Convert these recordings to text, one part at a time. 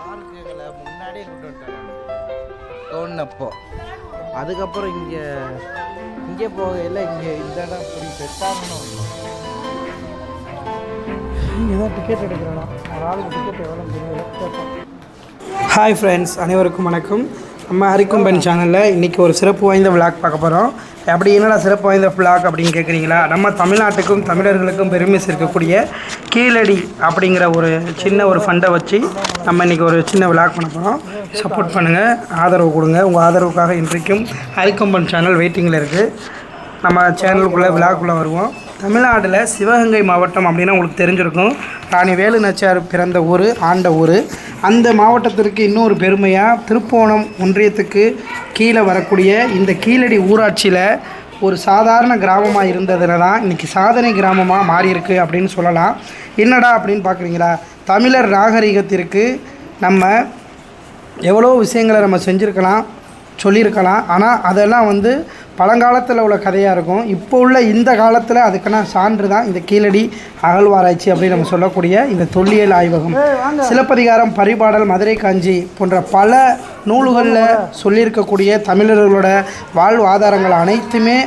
பார்க்குகளை முன்னாடியே கொண்டு வந்துட்டாங்க தோணுனப்போ. அதுக்கப்புறம் இங்கே இங்கே போகையில் இங்கே இந்த இடம் இப்படி செட் ஆகணும் இங்கே தான் டிக்கெட் எடுக்கிறோம் ஒரு ஆளுக்கு டிக்கெட் எவ்வளோ ஹாய் ஃப்ரெண்ட்ஸ் அனைவருக்கும் வணக்கம். நம்ம ஹரிக்கும்பன் சேனலில் இன்றைக்கி ஒரு சிறப்பு வாய்ந்த விளாக் பார்க்க போகிறோம் அப்படி என்னடா சிறப்பு வாய்ந்த விளாக் அப்படின்னு கேட்குறீங்களா நம்ம தமிழ்நாட்டுக்கும் தமிழர்களுக்கும் பெருமை சேர்க்கக்கூடிய கீழடி அப்படிங்கிற ஒரு சின்ன ஒரு ஃபண்டை வச்சு நம்ம இன்றைக்கி ஒரு சின்ன விளாக் பண்ண போகிறோம் சப்போர்ட் பண்ணுங்கள் ஆதரவு கொடுங்க. உங்கள் ஆதரவுக்காக இன்றைக்கும் ஹரிக்கும்பன் சேனல் வெயிட்டிங்கில் இருக்குது நம்ம சேனலுக்குள்ளே விழாக்குள்ளே வருவோம். தமிழ்நாட்டில் சிவகங்கை மாவட்டம் அப்படின்னா உங்களுக்கு தெரிஞ்சிருக்கும். ராணி வேலு நாச்சியார் பிறந்த ஊர் ஆண்ட ஊர். அந்த மாவட்டத்திற்கு இன்னொரு பெருமையாக திருப்போணம் ஒன்றியத்துக்கு கீழே வரக்கூடிய இந்த கீழடி ஊராட்சியில் ஒரு சாதாரண கிராமமாக இருந்ததுல தான் இன்றைக்கி சாதனை கிராமமாக மாறியிருக்கு அப்படின்னு சொல்லலாம். என்னடா அப்படின்னு பார்க்குறீங்களா தமிழர் நாகரிகத்திற்கு நம்ம எவ்வளோ விஷயங்களை நம்ம செஞ்சுருக்கலாம். சொல்லியிருக்கலாம். ஆனால் அதெல்லாம் வந்து பழங்காலத்தில் உள்ள கதையாக இருக்கும். இப்போ உள்ள இந்த காலத்தில் அதுக்கான சான்று தான் இந்த கீழடி அகழ்வாராய்ச்சி அப்படின்னு நம்ம சொல்லக்கூடிய இந்த தொல்லியல் ஆய்வகம். சிலப்பதிகாரம் பரிபாடல் மதுரை காஞ்சி போன்ற பல நூல்களில் சொல்லியிருக்கக்கூடிய தமிழர்களோட வாழ்வாதாரங்கள் அனைத்துமே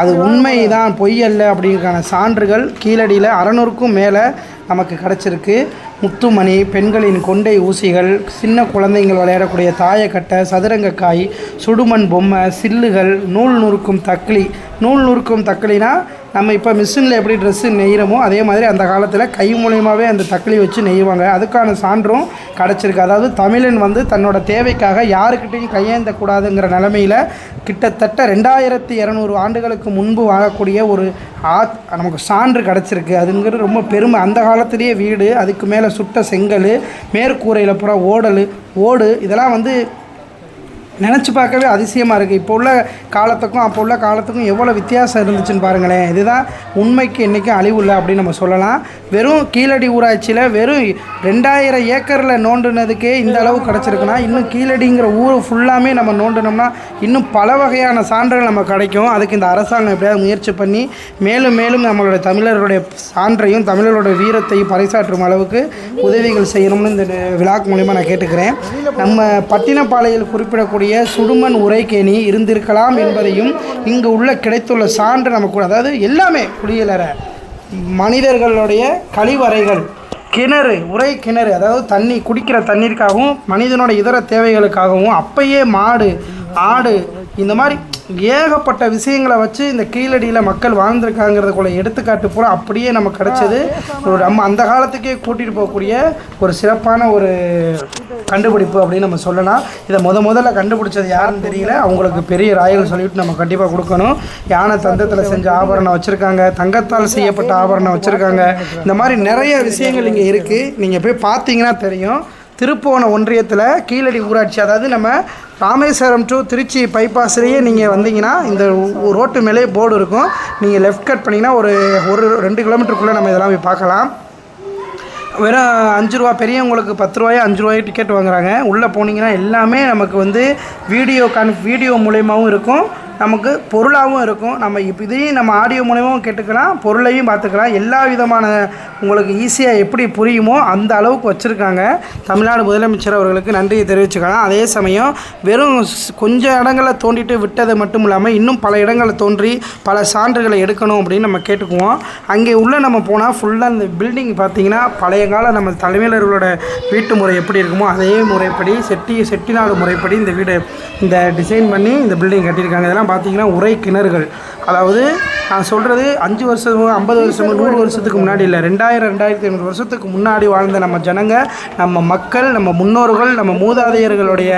அது உண்மைதான் பொய் அல்ல அப்படிங்கிறக்கான சான்றுகள் கீழடியில் அறநூறுக்கும் மேலே நமக்கு கிடச்சிருக்கு. முத்துமணி பெண்களின் கொண்டை ஊசிகள் சின்ன குழந்தைங்கள் விளையாடக்கூடிய தாயக்கட்டை சதுரங்கக்காய் சுடுமண் பொம்மை சில்லுகள் நூல் நுறுக்கும் தக்களி. நூல் நுறுக்கும் தக்களினா நம்ம இப்போ மிஷினில் எப்படி ட்ரெஸ்ஸு நெய்கிறோமோ அதே மாதிரி அந்த காலத்தில் கை மூலியமாகவே அந்த தக்களி வச்சு நெய்வாங்க. அதுக்கான சான்றும் கிடச்சிருக்கு. அதாவது தமிழன் வந்து தன்னோட தேவைக்காக யாருக்கிட்டையும் கையேந்தக்கூடாதுங்கிற நிலமையில் கிட்டத்தட்ட ரெண்டாயிரத்தி இரநூறு ஆண்டுகளுக்கு முன்பு வாழக்கூடிய ஒரு ஆத் நமக்கு சான்று கிடச்சிருக்கு. அதுங்கிறது ரொம்ப பெருமை. அந்த காலத்திலேயே வீடு அதுக்கு மேலே சுட்ட செங்கல் மேற்கூரையில் பூரா ஓடல் ஓடு இதெல்லாம் வந்து நினச்சி பார்க்கவே அதிசயமாக இருக்குது இப்போ உள்ள காலத்துக்கும் அப்போ உள்ள காலத்துக்கும் எவ்வளோ வித்தியாசம் இருந்துச்சுன்னு பாருங்களேன். இதுதான் உண்மைக்கு என்றைக்கும் அழிவு இல்லை அப்படின்னு நம்ம சொல்லலாம். வெறும் கீழடி ஊராட்சியில் வெறும் ரெண்டாயிரம் ஏக்கரில் நோண்டுனதுக்கே இந்த அளவு கிடச்சிருக்குன்னா இன்னும் கீழடிங்கிற ஊர் ஃபுல்லாமே நம்ம நோண்டினோம்னா இன்னும் பல வகையான சான்றுகள் நம்ம கிடைக்கும். அதுக்கு இந்த அரசாங்கம் எப்படியாவது முயற்சி பண்ணி மேலும் மேலும் நம்மளுடைய தமிழர்களுடைய சான்றையும் தமிழர்களுடைய வீரத்தையும் பறைசாற்றும் அளவுக்கு உதவிகள் செய்யணும்னு இந்த விழாக்கு மூலிமா நான் கேட்டுக்கிறேன். நம்ம பட்டினப்பாளையில் குறிப்பிடக்கூடிய சுடுமண் உரைக்கேணி இருந்திருக்கலாம் என்பதையும் இங்கு உள்ள கிடைத்துள்ள சான்று நமக்கு அதாவது எல்லாமே குளியலறை மனிதர்களுடைய கழிவறைகள் கிணறு உரை கிணறு அதாவது தண்ணி குடிக்கிற தண்ணீருக்காகவும் மனிதனோட இதர தேவைகளுக்காகவும் அப்பயே மாடு ஆடு இந்த மாதிரி ஏகப்பட்ட விஷயங்களை வச்சு இந்த கீழடியில் மக்கள் வாழ்ந்திருக்காங்கிறதுக்குள்ள எடுத்துக்காட்டு பூரா அப்படியே நமக்கு கிடச்சது. ஒரு நம்ம அந்த காலத்துக்கே கூட்டிகிட்டு போகக்கூடிய ஒரு சிறப்பான ஒரு கண்டுபிடிப்பு அப்படின்னு நம்ம சொல்லலாம். இதை முத முதல்ல கண்டுபிடிச்சது யாருன்னு தெரியல. அவங்களுக்கு பெரிய ராயல் சொல்லிட்டு நம்ம கண்டிப்பாக கொடுக்கணும். யானை தந்தத்தில் செஞ்ச ஆபரணம் வச்சுருக்காங்க. தங்கத்தால் செய்யப்பட்ட ஆபரணம் வச்சுருக்காங்க. இந்த மாதிரி நிறைய விஷயங்கள் இங்கே இருக்குது நீங்கள் போய் பார்த்தீங்கன்னா தெரியும். திருப்போன ஒன்றியத்தில் கீழடி ஊராட்சி அதாவது நம்ம ராமேஸ்வரம் டு திருச்சி பைபாஸ்லேயே நீங்கள் வந்தீங்கன்னா இந்த ரோட்டு மேலே போர்டு இருக்கும். நீங்கள் லெஃப்ட் கட் பண்ணிங்கன்னா ஒரு ஒரு ரெண்டு கிலோமீட்டருக்குள்ளே நம்ம இதெல்லாம் போய் பார்க்கலாம். வெறும் அஞ்சு ரூபா பெரியவங்களுக்கு பத்து ரூபாய் அஞ்சு ரூபாய் டிக்கெட் வாங்குறாங்க. உள்ளே போனீங்கன்னா எல்லாமே நமக்கு வந்து வீடியோ கான் வீடியோ மூலயமாவும் இருக்கும். நமக்கு பொருளாகவும் இருக்கும். நம்ம இப்போ இதையும் நம்ம ஆடியோ மூலயமாவும் கேட்டுக்கலாம் பொருளையும் பார்த்துக்கலாம். எல்லா விதமான உங்களுக்கு ஈஸியாக எப்படி புரியுமோ அந்த அளவுக்கு வச்சுருக்காங்க. தமிழ்நாடு முதலமைச்சர் அவர்களுக்கு நன்றியை தெரிவிச்சுக்கலாம். அதே சமயம் வெறும் ஸ்- கொஞ்சம் இடங்களில் தோண்டிட்டு விட்டது மட்டும் இல்லாமல் இன்னும் பல இடங்களில் தோன்றி பல சான்றுகளை எடுக்கணும் அப்படின்னு நம்ம கேட்டுக்குவோம். அங்கே உள்ளே நம்ம போனால் ஃபுல்லாக இந்த பில்டிங் பார்த்திங்கன்னா பழைய கால நம்ம தலைமையிலர்களோட வீட்டு முறை எப்படி இருக்குமோ அதே முறைப்படி செட்டி செட்டிநாடு முறைப்படி இந்த வீடு இந்த டிசைன் பண்ணி இந்த பில்டிங் கட்டியிருக்காங்க. இதெல்லாம் பார்த்தீங்கன்னா உரை கிணறுகள். அதாவது நான் சொல்கிறது அஞ்சு வருஷம் ஐம்பது வருஷம் நூறு வருஷத்துக்கு முன்னாடி இல்லை. ரெண்டாயிரம் ரெண்டாயிரத்தி ஐநூறு வருஷத்துக்கு முன்னாடி வாழ்ந்த நம்ம ஜனங்க நம்ம மக்கள் நம்ம முன்னோர்கள் நம்ம மூதாதையர்களுடைய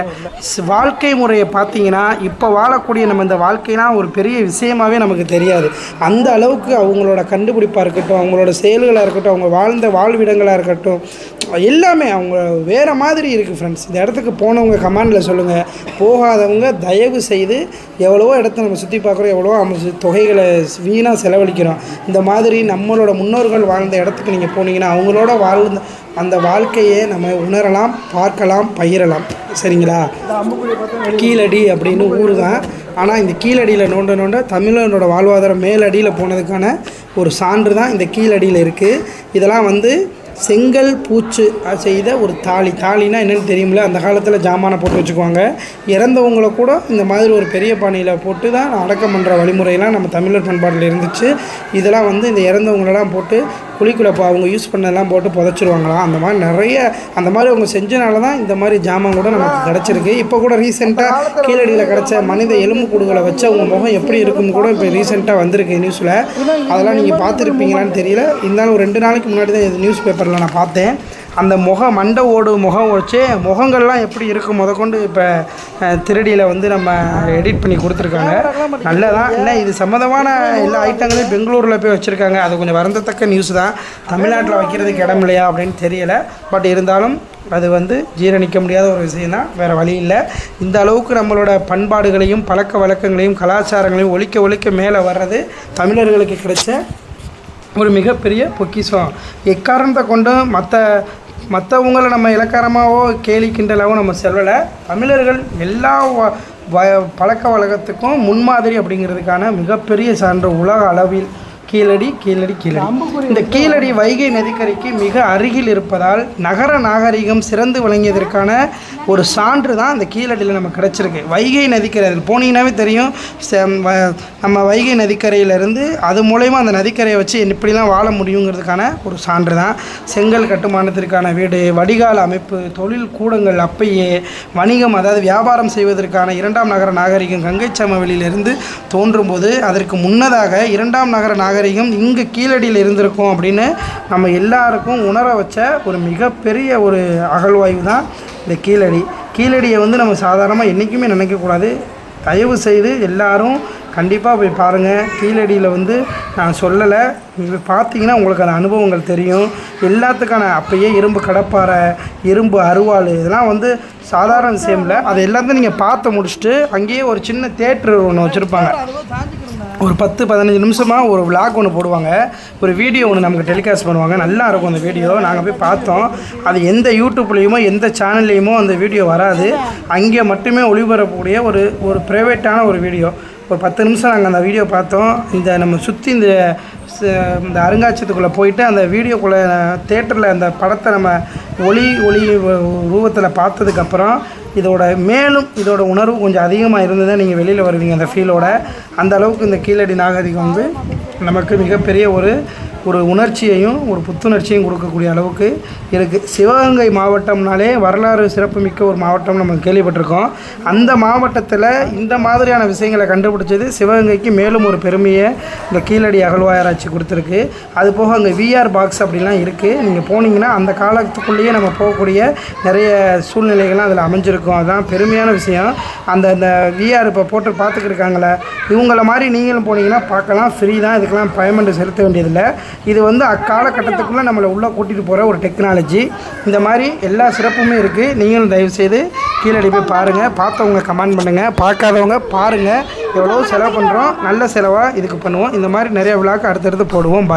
வாழ்க்கை முறையை பார்த்தீங்கன்னா இப்போ வாழக்கூடிய நம்ம இந்த வாழ்க்கைனா ஒரு பெரிய விஷயமாவே நமக்கு தெரியாது. அந்த அளவுக்கு அவங்களோட கண்டுபிடிப்பாக இருக்கட்டும் அவங்களோட செயல்களாக இருக்கட்டும் அவங்க வாழ்ந்த வாழ்விடங்களாக இருக்கட்டும் எல்லாமே அவங்க வேறு மாதிரி இருக்குது ஃப்ரெண்ட்ஸ் இந்த இடத்துக்கு போனவங்க கமாண்டில் சொல்லுங்கள் போகாதவங்க தயவு செய்து எவ்வளவோ இடத்த நம்ம சுற்றி பார்க்குறோம் எவ்வளவோ நம்ம தொகைகளை வீணாக செலவழிக்கிறோம். இந்த மாதிரி நம்மளோட முன்னோர்கள் வாழ்ந்த இடத்துக்கு நீங்கள் போனீங்கன்னா அவங்களோட வாழ்ந்த அந்த வாழ்க்கையை நம்ம உணரலாம் பார்க்கலாம் பகிரலாம் சரிங்களா? கீழடி அப்படின்னு ஊர் தான். ஆனால் இந்த கீழடியில் நோண்ட நோண்ட தமிழனோட வாழ்வாதாரம் மேலடியில் போனதுக்கான ஒரு சான்று தான் இந்த கீழடியில் இருக்குது இதெல்லாம் வந்து செங்கல் பூச்சு செய்த ஒரு தாலி. தாலினா என்னென்னு தெரியுமில்ல? அந்த காலத்தில் ஜாமானை போட்டு வச்சுக்குவாங்க. இறந்தவங்கள கூட இந்த மாதிரி ஒரு பெரிய பானையில் போட்டு தான் அடக்கம் பண்ணுற வழிமுறையெல்லாம் நம்ம தமிழர் பண்பாட்டில் இருந்துச்சு. இதெல்லாம் வந்து இந்த இறந்தவங்களெல்லாம் போட்டு இப்போ அவங்க யூஸ் பண்ணதெல்லாம் போட்டு புதைச்சிருவாங்களாம் அந்த மாதிரி நிறைய அந்த மாதிரி அவங்க செஞ்சனால தான் இந்த மாதிரி ஜாமான் கூட நமக்கு கிடச்சிருக்கு. இப்போ கூட ரீசெண்டாக கீழடியில் கிடச்ச மனித எலும்பு கூடுகளை வச்சு அவங்க முகம் எப்படி இருக்குன்னு கூட இப்போ ரீசெண்டாக வந்திருக்கு நியூஸில் அதெல்லாம் நீங்கள் பார்த்துருப்பீங்களான்னு தெரியல. இருந்தாலும் ஒரு ரெண்டு நாளைக்கு முன்னாடி தான் இது நியூஸ் பேப்பரில் நான் பார்த்தேன். அந்த முக மண்டை ஓடு முகம் வச்சு முகங்கள்லாம் எப்படி இருக்கும் முதற்கொண்டு இப்போ திருடியில் வந்து நம்ம எடிட் பண்ணி கொடுத்துருக்காங்க. நல்லதான் இல்லை இது சம்மந்தமான எல்லா ஐட்டங்களையும் பெங்களூரில் போய் வச்சுருக்காங்க. அது கொஞ்சம் வருந்தத்தக்க நியூஸ் தான். தமிழ்நாட்டில் வைக்கிறதுக்கு இடம் இல்லையா அப்படின்னு தெரியல. பட் இருந்தாலும் அது வந்து ஜீரணிக்க முடியாத ஒரு விஷயம் தான். வேறு வழி இல்லை. இந்த அளவுக்கு நம்மளோட பண்பாடுகளையும் பழக்க வழக்கங்களையும் கலாச்சாரங்களையும் ஒழிக்க ஒழிக்க மேலே வர்றது தமிழர்களுக்கு கிடைச்ச ஒரு மிகப்பெரிய பொக்கிஷம். எக்காரணத்தை கொண்டு மற்ற மற்றவங்களை நம்ம இலக்காரமாகவோ கேலி கிண்டலாவோ நம்ம சொல்லலை. தமிழர்கள் எல்லா வ- வ- பழக்க வழக்கத்துக்கும் முன்மாதிரி அப்படிங்கிறதுக்கான மிகப்பெரிய சான்று உலக அளவில். கீழடி கீழடி கீழடி. இந்த கீழடி வைகை நதிக்கரைக்கு மிக அருகில் இருப்பதால் நகர நாகரிகம் சிறந்து விளங்கியதற்கான ஒரு சான்று தான் அந்த கீழடியில் நமக்கு கிடச்சிருக்கு. வைகை நதிக்கரை போனீங்கன்னாவே தெரியும். வ- நம்ம வைகை நதிக்கரையிலேருந்து அது மூலயமா அந்த நதிக்கரையை வச்சு எப்படிலாம் வாழ முடியுங்கிறதுக்கான ஒரு சான்று தான். செங்கல் கட்டுமானத்திற்கான வீடு வடிகால் அமைப்பு தொழில் கூடங்கள் அப்பையே வணிகம் அதாவது வியாபாரம் செய்வதற்கான இரண்டாம் நகர நாகரிகம் கங்கை சமவெளியிலிருந்து தோன்றும்போது அதற்கு முன்னதாக இரண்டாம் நகர நாகரிகம் இங்கு கீழடியில் இருந்திருக்கும் அப்படின்னு நம்ம எல்லாருக்கும் உணர வச்ச ஒரு மிகப்பெரிய ஒரு அகழ்வாய்வு தான் இந்த கீழடி. கீழடியை வந்து நம்ம சாதாரணமாக என்றைக்குமே நினைக்கக்கூடாது தயவு செய்து எல்லாரும் கண்டிப்பாக போய் பாருங்கள் கீழடியில் வந்து நான் சொல்லலை. பார்த்தீங்கன்னா உங்களுக்கு அந்த அனுபவங்கள் தெரியும். எல்லாத்துக்கான அப்பயே இரும்பு கடப்பாறை இரும்பு அருவாள் இதெல்லாம் வந்து சாதாரண விஷயம் இல்லை. அதை எல்லாத்தையும் நீங்கள் பார்த்து முடிச்சுட்டு அங்கேயே ஒரு சின்ன தேட்ரு ஒன்று வச்சுருப்பாங்க. ஒரு பத்து பதினஞ்சு நிமிஷமாக ஒரு விளாக் ஒன்று போடுவாங்க. ஒரு வீடியோ ஒன்று நமக்கு டெலிகாஸ்ட் பண்ணுவாங்க. நல்லா இருக்கும் அந்த வீடியோ நாங்கள் போய் பார்த்தோம். அது எந்த யூடியூப்லேயுமோ எந்த சேனல்லையுமோ அந்த வீடியோ வராது. அங்கே மட்டுமே ஒளிபரப்பக்கூடிய ஒரு ஒரு ப்ரைவேட்டான ஒரு வீடியோ ஒரு பத்து நிமிஷம் நாங்கள் அந்த வீடியோ பார்த்தோம். இந்த நம்ம சுற்றி இந்த இந்த அருங்காட்சியத்துக்குள்ளே போயிட்டு அந்த வீடியோக்குள்ளே தேட்டரில் அந்த படத்தை நம்ம ஒளி ஒளி ரூபத்தில் பார்த்ததுக்கப்புறம் இதோட மேலும் இதோட உணர்வு கொஞ்சம் அதிகமாக இருந்ததை நீங்கள் வெளியில் வருவீங்க அந்த ஃபீலோட அந்த அளவுக்கு இந்த கீழடி நாகரிகம் வந்து நமக்கு மிகப்பெரிய ஒரு ஒரு உணர்ச்சியையும் ஒரு புத்துணர்ச்சியும் கொடுக்கக்கூடிய அளவுக்கு இருக்குது சிவகங்கை மாவட்டம்னாலே வரலாறு சிறப்புமிக்க ஒரு மாவட்டம் நம்ம கேள்விப்பட்டிருக்கோம். அந்த மாவட்டத்தில் இந்த மாதிரியான விஷயங்களை கண்டுபிடிச்சது சிவகங்கைக்கு மேலும் ஒரு பெருமையை இந்த கீழடி அகழ்வாராய்ச்சி கொடுத்துருக்கு. அது போக அங்கே விஆர் பாக்ஸ் அப்படிலாம் இருக்குது நீங்கள் போனீங்கன்னா அந்த காலத்துக்குள்ளேயே நம்ம போகக்கூடிய நிறைய சூழ்நிலைகள்லாம் அதில் அமைஞ்சிருக்கும். அதுதான் பெருமையான விஷயம். அந்த அந்த விஆர் இப்போ போட்டு பார்த்துக்கிட்டு இருக்காங்களே இவங்கள மாதிரி நீங்களும் போனீங்கன்னா பார்க்கலாம். ஃப்ரீ தான். இதுக்கெல்லாம் பேமெண்ட் செலுத்த வேண்டியதில்லை. இது வந்து அக்காலகட்டத்துக்குள்ளே நம்மளை உள்ளே கூட்டிகிட்டு போகிற ஒரு டெக்னாலஜி இந்த மாதிரி எல்லா சிறப்புமே இருக்குது நீங்களும் தயவுசெய்து கீழடி போய் பாருங்கள் பார்த்தவங்க கமெண்ட் பண்ணுங்கள் பார்க்காதவங்க பாருங்கள் எவ்வளோ செலவு பண்ணுறோம் நல்ல செலவாக இதுக்கு பண்ணுவோம். இந்த மாதிரி நிறைய விழாக்கு அடுத்தடுத்து போடுவோம். Bye.